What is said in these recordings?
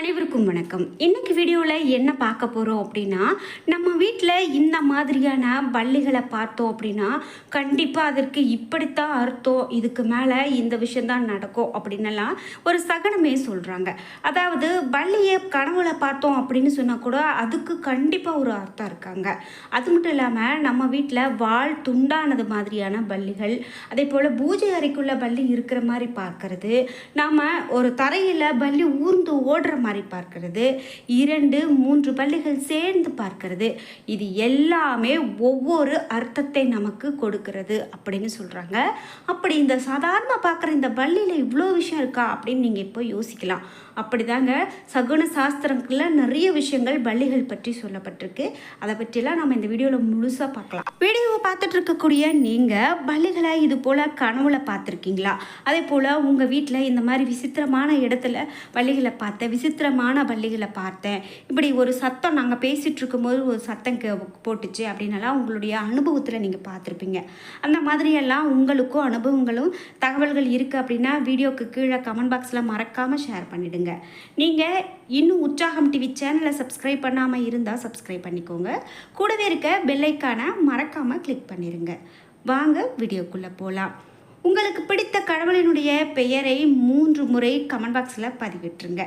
அனைவருக்கும் வணக்கம். இன்றைக்கி வீடியோவில் என்ன பார்க்க போகிறோம் அப்படின்னா நம்ம வீட்டில் இந்த மாதிரியான பள்ளிகளை பார்த்தோம் அப்படின்னா கண்டிப்பாக அதற்கு இப்படித்தான் அர்த்தம் இதுக்கு மேலே இந்த விஷயந்தான் நடக்கும் அப்படின்னலாம் ஒரு சகனமே சொல்கிறாங்க அதாவது பள்ளியை கனவுல பார்த்தோம் அப்படின்னு சொன்னால் கூட அதுக்கு கண்டிப்பாக ஒரு அர்த்தம் இருக்காங்க. அது மட்டும் இல்லாமல் நம்ம வீட்டில் வாள் துண்டானது மாதிரியான பள்ளிகள் அதே போல் பூஜை அறைக்குள்ள பள்ளி இருக்கிற மாதிரி பார்க்கறது நாம் ஒரு தரையில் பள்ளி ஊர்ந்து ஓடுற மாதிரி பார்க்கறது. இரண்டு மூன்று பள்ளிகள் சேர்ந்து பார்க்கறது. இது எல்லாமே ஒவ்வொரு அர்த்தத்தை நமக்கு கொடுக்கிறது அப்படின்னு சொல்கிறாங்க அப்படி இந்த சாதாரண பார்க்குற இந்த பள்ளியில் இவ்வளோ விஷயம் இருக்கா அப்படின்னு நீங்கள் இப்போ யோசிக்கலாம். அப்படிதாங்க. சகுன சாஸ்திரங்களில் நிறைய விஷயங்கள் பள்ளிகள் பற்றி சொல்லப்பட்டிருக்கு. அதை பற்றிலாம் நம்ம இந்த வீடியோவில் முழுசாக பார்க்கலாம். வீடியோவை பார்த்துட்டு இருக்கக்கூடிய நீங்கள் பள்ளிகளை இது போல் கனவுல பார்த்துருக்கீங்களா? அதே போல் உங்கள் வீட்டில் இந்த மாதிரி விசித்திரமான இடத்துல பள்ளிகளை பார்த்த விசித்திர விசித்திரமான பள்ளிகளை பார்த்தேன். இப்படி ஒரு சத்தம் நாங்கள் பேசிகிட்டு இருக்கும்போது ஒரு சத்தம் கே போட்டுச்சு அப்படின்னலாம் உங்களுடைய அனுபவத்தில் நீங்கள் பார்த்துருப்பீங்க. அந்த மாதிரியெல்லாம் உங்களுக்கும் அனுபவங்களும் தகவல்கள் இருக்குது அப்படின்னா வீடியோக்கு கீழே கமெண்ட் பாக்ஸில் மறக்காமல் ஷேர் பண்ணிவிடுங்க நீங்கள் இன்னும் உற்சாகம் டிவி சேனலை சப்ஸ்கிரைப் பண்ணாமல் இருந்தால் சப்ஸ்கிரைப் பண்ணிக்கோங்க. கூடவே இருக்க பெல்லைக்கான மறக்காமல் கிளிக் பண்ணிடுங்க வாங்க வீடியோக்குள்ளே போகலாம் உங்களுக்கு பிடித்த கடவுளினுடைய பெயரை மூன்று முறை கமெண்ட் பாக்ஸில் பதிவிட்டுருங்க.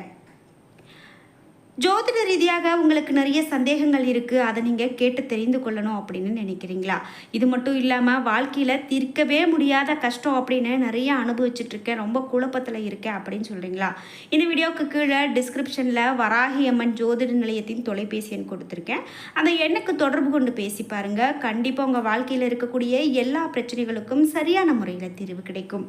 ஜோதிட ரீதியாக உங்களுக்கு நிறைய சந்தேகங்கள் இருக்குது அதை நீங்கள் கேட்டு தெரிந்து கொள்ளணும் அப்படின்னு நினைக்கிறீங்களா? இது மட்டும் இல்லாமல் வாழ்க்கையில் தீர்க்கவே முடியாத கஷ்டம் அப்படின்னு நிறைய அனுபவிச்சிட்டுருக்கேன் ரொம்ப குழப்பத்தில் இருக்கேன் அப்படின்னு சொல்கிறீங்களா இந்த வீடியோவுக்கு கீழே டிஸ்கிரிப்ஷனில் வராகி அம்மன் ஜோதிட நிலையத்தின் தொலைபேசி எண் கொடுத்துருக்கேன். அந்த எண்ணுக்கு தொடர்பு கொண்டு பேசி பாருங்கள் கண்டிப்பாக உங்கள் வாழ்க்கையில் இருக்கக்கூடிய எல்லா பிரச்சனைகளுக்கும் சரியான முறையில் தீர்வு கிடைக்கும்.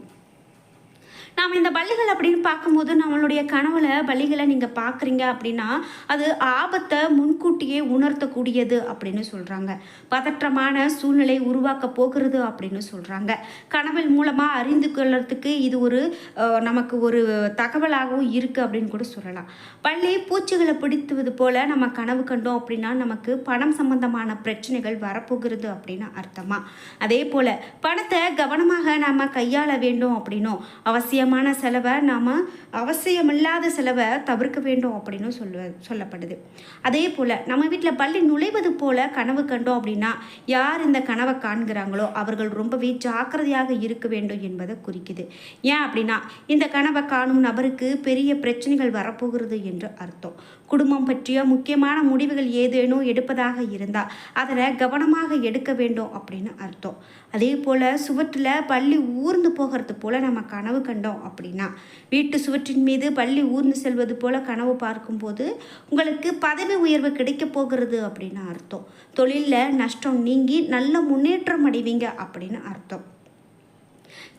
நாம் இந்த பள்ளிகள் அப்படின்னு பார்க்கும்போது நம்மளுடைய கனவுல பள்ளிகளை நீங்கள் பார்க்குறீங்க அப்படின்னா அது ஆபத்தை முன்கூட்டியே உணர்த்தக்கூடியது அப்படின்னு சொல்கிறாங்க பதற்றமான சூழ்நிலை உருவாக்க போகிறது அப்படின்னு சொல்கிறாங்க கனவில் மூலமாக அறிந்து கொள்றதுக்கு இது ஒரு நமக்கு ஒரு தகவலாகவும் இருக்குது அப்படின்னு கூட சொல்லலாம். பள்ளி பூச்சிகளை பிடித்துவது போல் நம்ம கனவு கண்டோம் அப்படின்னா நமக்கு பணம் சம்பந்தமான பிரச்சனைகள் வரப்போகிறது அப்படின்னு அர்த்தமா? அதே போல் பணத்தை கவனமாக நாம் கையாள வேண்டும் அப்படின்னும் அவசியம் அவசியமான செலவை நாம் அவசியமில்லாத செலவை தவிர்க்க வேண்டும் அப்படின்னு சொல்ல சொல்லப்படுது. அதே போல் நம்ம வீட்டில் பள்ளி நுழைவது போல் கனவு கண்டோம் அப்படின்னா யார் இந்த கனவை காண்கிறாங்களோ அவர்கள் ரொம்பவே ஜாக்கிரதையாக இருக்க வேண்டும் என்பதை குறிக்குது. ஏன் அப்படின்னா இந்த கனவை காணும் நபருக்கு பெரிய பிரச்சனைகள் வரப்போகிறது என்று அர்த்தம். குடும்பம் பற்றிய முக்கியமான முடிவுகள் ஏதேனும் எடுப்பதாக இருந்தால் அதில் கவனமாக எடுக்க வேண்டும் அப்படின்னு அர்த்தம். அதே போல் சுவற்றில் பள்ளி ஊர்ந்து போகிறது போல் நம்ம கனவு கண்டோம் அப்படின்னா. வீட்டு சுவற்றின் மீது பள்ளி ஊர்ந்து செல்வது போல கனவு பார்க்கும்போது உங்களுக்கு பதவி உயர்வு கிடைக்க போகிறது அப்படின்னு அர்த்தம். தொழிலில் நஷ்டம் நீங்கி நல்ல முன்னேற்றம் அடைவீங்க அப்படின்னு அர்த்தம்.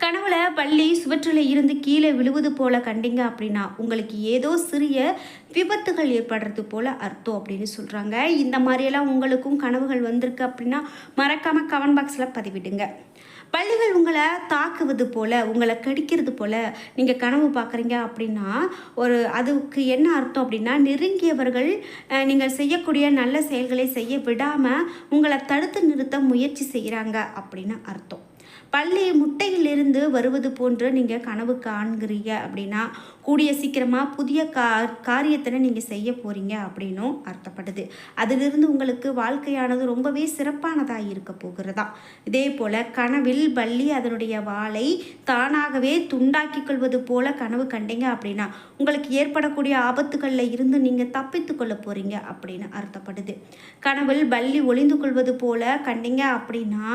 கனவுல பள்ளி சுவற்றில் இருந்து கீழே விழுவது போல கண்டீங்க அப்படின்னா உங்களுக்கு ஏதோ சிறிய விபத்துகள் ஏற்படுறது போல அர்த்தம் அப்படின்னு சொல்கிறாங்க இந்த மாதிரியெல்லாம் உங்களுக்கும் கனவுகள் வந்திருக்கு அப்படின்னா மறக்காமல் கமெண்ட் பாக்ஸில் பதிவிடுங்க. பள்ளிகள் உங்களை தாக்குவது போல் உங்களை கடிக்கிறது போல் நீங்கள் கனவு பார்க்குறீங்க அப்படின்னா ஒரு அதுக்கு என்ன அர்த்தம் அப்படின்னா நெருங்கியவர்கள் நீங்கள் செய்யக்கூடிய நல்ல செயல்களை செய்ய விடாமல் உங்களை தடுத்து நிறுத்த முயற்சி செய்கிறாங்க அப்படின்னு அர்த்தம். பள்ளி முட்டையிலிருந்து வருவது போன்று நீங்கள் கனவு காண்கிறீங்க அப்படின்னா கூடிய சீக்கிரமாக புதிய கா காரியத்தை நீங்கள் செய்ய போகிறீங்க அப்படின்னும் அர்த்தப்படுது அதிலிருந்து உங்களுக்கு வாழ்க்கையானது ரொம்பவே சிறப்பானதாக இருக்க போகிறதா. இதே போல் கனவில் பள்ளி அதனுடைய வாளை தானாகவே துண்டாக்கி கொள்வது போல கனவு கண்டீங்க அப்படின்னா உங்களுக்கு ஏற்படக்கூடிய ஆபத்துகளில் இருந்து நீங்கள் தப்பித்து கொள்ள போகிறீங்க அப்படின்னு அர்த்தப்படுது கனவில் பள்ளி ஒளிந்து கொள்வது போல கண்டீங்க அப்படின்னா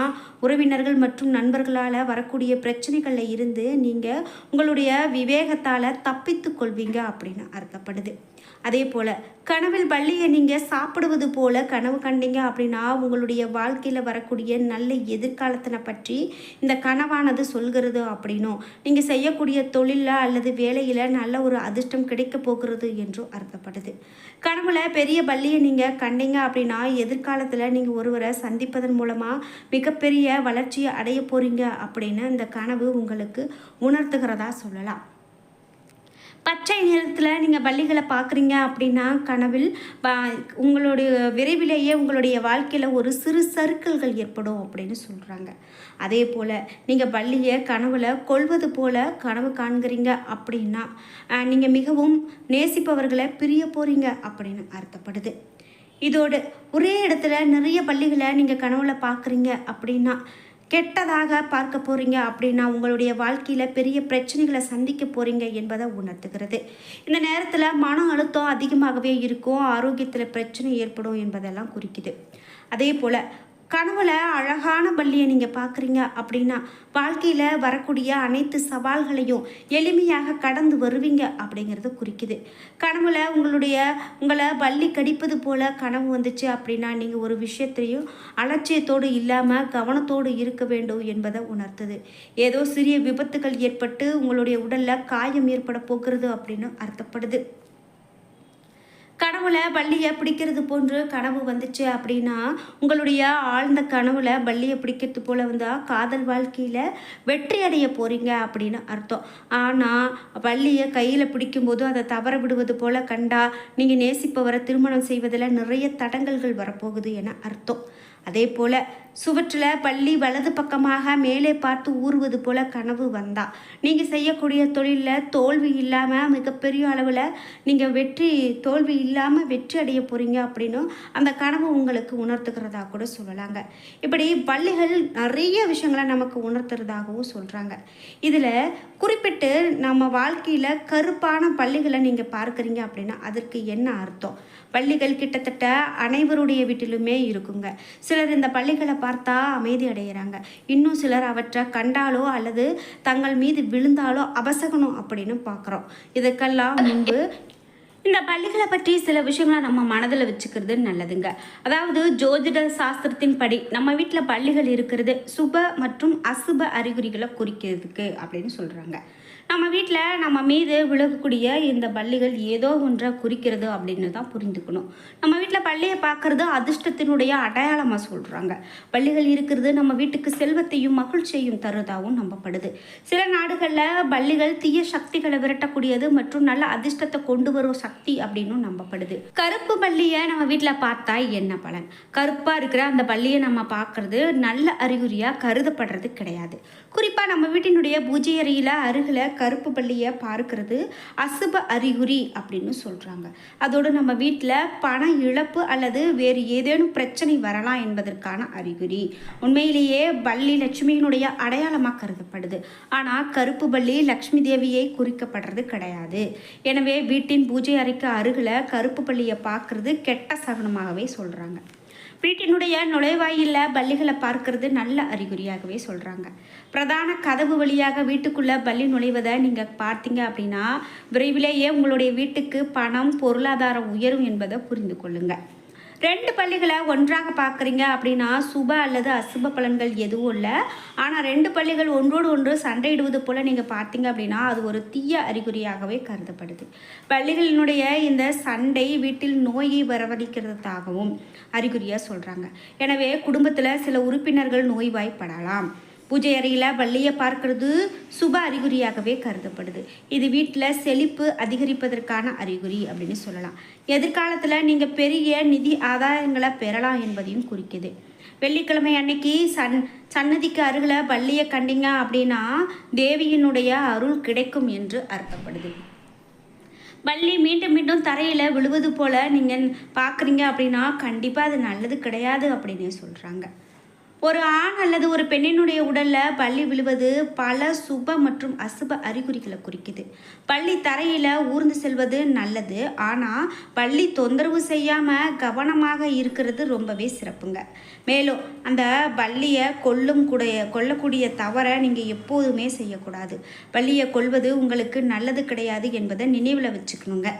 உறவினர்கள் மற்றும் நண்பர்களால் வரக்கூடிய பிரச்சனைகளில் இருந்து நீங்கள் உங்களுடைய விவேகத்தால் தப்பித்து கொள்வீங்க அப்படின்னு அர்த்தப்படுது. அதே போல் கனவில் பள்ளியை நீங்கள் சாப்பிடுவது போல கனவு கண்டீங்க அப்படின்னா உங்களுடைய வாழ்க்கையில் வரக்கூடிய நல்ல எதிர்காலத்தினை பற்றி இந்த கனவானது சொல்கிறது அப்படின்னும் நீங்கள் செய்யக்கூடிய தொழிலில் அல்லது வேலையில் நல்ல ஒரு அதிர்ஷ்டம் கிடைக்க போகிறது என்றும் அர்த்தப்படுது. கனவுல பெரிய பள்ளியை நீங்கள் கண்டீங்க அப்படின்னா எதிர்காலத்தில் நீங்கள் ஒருவரை சந்திப்பதன் மூலமாக மிகப்பெரிய வளர்ச்சியை அடைய போகிறீங்க அப்படின்னு இந்த கனவு உங்களுக்கு உணர்த்துகிறதா சொல்லலாம். பச்சை நிறத்தில் நீங்கள் பள்ளிகளை பார்க்குறீங்க அப்படின்னா கனவில் உங்களுடைய விரைவிலேயே உங்களுடைய வாழ்க்கையில் ஒரு சிறு சறுக்கல்கள் ஏற்படும் அப்படின்னு சொல்கிறாங்க அதே போல் நீங்கள் பள்ளியை கனவில் கொள்வது போல் கனவு காண்கிறீங்க அப்படின்னா நீங்கள் மிகவும் நேசிப்பவர்களை பிரிய போகிறீங்க அப்படின்னு அர்த்தப்படுது. இதோடு ஒரே இடத்துல நிறைய பள்ளிகளை நீங்கள் கனவுல பார்க்குறீங்க அப்படின்னா கெட்டதாக பார்க்க போகிறீங்க அப்படின்னா உங்களுடைய வாழ்க்கையில் பெரிய பிரச்சனைகளை சந்திக்க போகிறீங்க என்பதை உணர்த்துகிறது. இந்த நேரத்தில் மன அழுத்தம் அதிகமாகவே இருக்கும் ஆரோக்கியத்தில் பிரச்சனை ஏற்படும் என்பதெல்லாம் குறிக்குது. அதே போல் கனவுல அழகான பள்ளியை நீங்கள் பார்க்குறீங்க அப்படின்னா வாழ்க்கையில் வரக்கூடிய அனைத்து சவால்களையும் எளிமையாக கடந்து வருவீங்க அப்படிங்கிறத குறிக்குது. கனவுல உங்களுடைய உங்களை பள்ளி கடிப்பது போல கனவு வந்துச்சு அப்படின்னா நீங்கள் ஒரு விஷயத்தையும் அலட்சியத்தோடு இல்லாமல் கவனத்தோடு இருக்க வேண்டும் என்பதை உணர்த்துது. ஏதோ சிறிய விபத்துகள் ஏற்பட்டு உங்களுடைய உடலில் காயம் ஏற்பட போகிறது அப்படின்னு அர்த்தப்படுது. கனவுல பள்ளியை பிடிக்கிறது போன்று கனவு வந்துச்சு அப்படின்னா உங்களுடைய ஆழ்ந்த கனவுல பள்ளியை பிடிக்கிறது போல வந்தால் காதல் வாழ்க்கையில் வெற்றி அடைய போறீங்க அப்படின்னு அர்த்தம். ஆனால் பள்ளியை கையில் பிடிக்கும்போது அதை தவற விடுவது போல கண்டா நீங்கள் நேசிப்பவரை திருமணம் செய்வதில் நிறைய தடங்கல்கள் வரப்போகுது என அர்த்தம். அதே போல் சுவற்றில் பள்ளி வலது பக்கமாக மேலே பார்த்து ஊறுவது போல கனவு வந்தா. நீங்கள் செய்யக்கூடிய தொழிலில் தோல்வி இல்லாமல் மிகப்பெரிய அளவில் நீங்கள் வெற்றி தோல்வி இல்லாமல் வெற்றி அடைய போகிறீங்க அப்படின்னும் அந்த கனவு உங்களுக்கு உணர்த்துக்கிறதா கூட சொல்லலாங்க. இப்படி பள்ளிகள் நிறைய விஷயங்களை நமக்கு உணர்த்துறதாகவும் சொல்கிறாங்க இதில் குறிப்பிட்டு நம்ம வாழ்க்கையில் கருப்பான பள்ளிகளை நீங்கள் பார்க்குறீங்க அப்படின்னா அதற்கு என்ன அர்த்தம்? பள்ளிகள் கிட்டத்தட்ட அனைவருடைய வீட்டிலுமே இருக்குங்க. சிலர் இந்த பள்ளிகளை பார்த்தா அமைதி அடைகிறாங்க இன்னும் சிலர் அவற்றை கண்டாலோ அல்லது தங்கள் மீது விழுந்தாலோ அபசகணும் அப்படின்னு பார்க்குறோம். இதுக்கெல்லாம் முன்பு இந்த பள்ளிகளை பற்றி சில விஷயங்களை நம்ம மனதில் வச்சுக்கிறது நல்லதுங்க. அதாவது ஜோதிட சாஸ்திரத்தின் படி நம்ம வீட்டில் பள்ளிகள் இருக்கிறது சுப மற்றும் அசுப அறிகுறிகளை குறிக்கிறதுக்கு அப்படின்னு சொல்கிறாங்க நம்ம வீட்டில் நம்ம மீது விலகக்கூடிய இந்த பள்ளிகள் ஏதோ ஒன்றை குறிக்கிறது அப்படின்னு தான் புரிந்துக்கணும் நம்ம வீட்டில் பள்ளியை பார்க்கறது அதிர்ஷ்டத்தினுடைய அடையாளமாக சொல்கிறாங்க பள்ளிகள் இருக்கிறது நம்ம வீட்டுக்கு செல்வத்தையும் மகிழ்ச்சியையும் தருவதாகவும் நம்பப்படுது. சில நாடுகளில் பள்ளிகள் தீய சக்திகளை விரட்டக்கூடியது மற்றும் நல்ல அதிர்ஷ்டத்தை கொண்டு வரும் சக்தி அப்படின்னும் நம்பப்படுது. கருப்பு பள்ளியை நம்ம வீட்டில் பார்த்தா என்ன பலன்? கருப்பாக இருக்கிற அந்த பள்ளியை நம்ம பார்க்கறது நல்ல அறிகுறியாக கருதப்படுறது கிடையாது. குறிப்பாக நம்ம வீட்டினுடைய பூஜை அறையில் அருகில் கருப்பு பள்ளியை பார்க்கறது அசுப அறிகுறி அப்படின்னு சொல்கிறாங்க அதோடு நம்ம வீட்டில் பண இழப்பு அல்லது வேறு ஏதேனும் பிரச்சனை வரலாம் என்பதற்கான அறிகுறி. உண்மையிலேயே பள்ளி லட்சுமியினுடைய அடையாளமாக கருதப்படுது. ஆனால் கருப்பு பள்ளி லக்ஷ்மி தேவியை குறிக்கப்படுறது கிடையாது. எனவே வீட்டின் பூஜை அறைக்கு அருகில் கருப்பு பள்ளியை பார்க்கறது கெட்ட சகனமாகவே சொல்கிறாங்க வீட்டினுடைய நுழைவாயிலில் பள்ளிகளை பார்க்கறது நல்ல அறிகுறியாகவே சொல்கிறாங்க பிரதான கதவு வழியாக வீட்டுக்குள்ளே பள்ளி நுழைவதை நீங்கள் பார்த்தீங்க அப்படின்னா விரைவிலேயே உங்களுடைய வீட்டுக்கு பணம் பொருளாதாரம் உயரும் என்பதை புரிந்து கொள்ளுங்கள் ரெண்டு பள்ளிகளை ஒன்றாக பார்க்குறீங்க அப்படின்னா சுப அல்லது அசுப பலன்கள் எதுவும் இல்லை. ஆனால் ரெண்டு பள்ளிகள் ஒன்றோடு ஒன்று சண்டையிடுவது போல் நீங்கள் பார்த்தீங்க அப்படின்னா அது ஒரு தீய அறிகுறியாகவே கருதப்படுது. பள்ளிகளினுடைய இந்த சண்டை வீட்டில் நோயை வரவழைக்கிறதாகவும் அறிகுறியாக சொல்கிறாங்க எனவே குடும்பத்தில் சில உறுப்பினர்கள் நோய்வாய்ப்படலாம். பூஜை அறையில் வள்ளியை பார்க்கறது சுப அறிகுறியாகவே கருதப்படுது. இது வீட்டில் செழிப்பு அதிகரிப்பதற்கான அறிகுறி அப்படின்னு சொல்லலாம். எதிர்காலத்தில் நீங்கள் பெரிய நிதி ஆதாயங்களை பெறலாம் என்பதையும் குறிக்குது. வெள்ளிக்கிழமை அன்னைக்கு சன் சன்னதிக்கு அருகில் பள்ளியை கண்டிங்க அப்படின்னா தேவியினுடைய அருள் கிடைக்கும் என்று அர்த்தப்படுது. பள்ளி மீண்டும் மீண்டும் தரையில் விழுவது போல் நீங்கள் பார்க்குறீங்க அப்படின்னா கண்டிப்பாக அது நல்லது கிடையாது அப்படின்னு சொல்கிறாங்க ஒரு ஆண் அல்லது ஒரு பெண்ணினுடைய உடலில் பள்ளி விழுவது பல சுப மற்றும் அசுப அறிகுறிகளை குறிக்குது. பள்ளி தரையில் ஊர்ந்து செல்வது நல்லது. ஆனால் பள்ளி தொந்தரவு செய்யாமல் கவனமாக இருக்கிறது ரொம்பவே சிறப்புங்க. மேலும் அந்த பள்ளியை கொல்லும் கூடிய கொல்லக்கூடிய தவறை நீங்கள் எப்போதுமே செய்யக்கூடாது. பள்ளியை கொள்வது உங்களுக்கு நல்லது கிடையாது என்பதை நினைவில் வச்சுக்கணுங்க.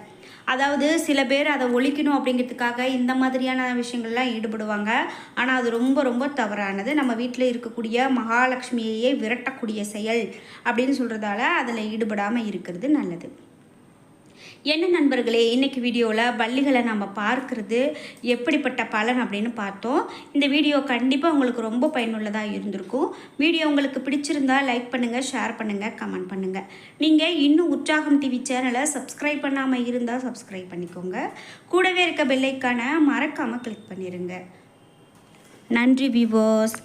அதாவது சில பேர் அதை ஒழிக்கணும் அப்படிங்கிறதுக்காக இந்த மாதிரியான விஷயங்கள்லாம் ஈடுபடுவாங்க. ஆனால் அது ரொம்ப ரொம்ப தவறானது. நம்ம வீட்டில் இருக்கக்கூடிய மகாலட்சுமியையே விரட்டக்கூடிய செயல் அப்படின்னு சொல்கிறதால அதில் ஈடுபடாமல் இருக்கிறது நல்லது. என்ன நண்பர்களே இன்னைக்கு வீடியோவில் பள்ளிகளை நம்ம பார்க்குறது எப்படிப்பட்ட பலன் அப்படின்னு பார்த்தோம். இந்த வீடியோ கண்டிப்பாக உங்களுக்கு ரொம்ப பயனுள்ளதாக இருந்திருக்கும். வீடியோ உங்களுக்கு பிடிச்சிருந்தா லைக் பண்ணுங்கள் ஷேர் பண்ணுங்கள் கமெண்ட் பண்ணுங்கள் நீங்கள் இன்னும் உற்சாகம் டிவி சேனலை சப்ஸ்கிரைப் பண்ணாமல் இருந்தால் சப்ஸ்கிரைப் பண்ணிக்கோங்க. கூடவே இருக்க பெல்லைக்கான மறக்காமல் கிளிக் பண்ணிடுங்க நன்றி விவோஸ்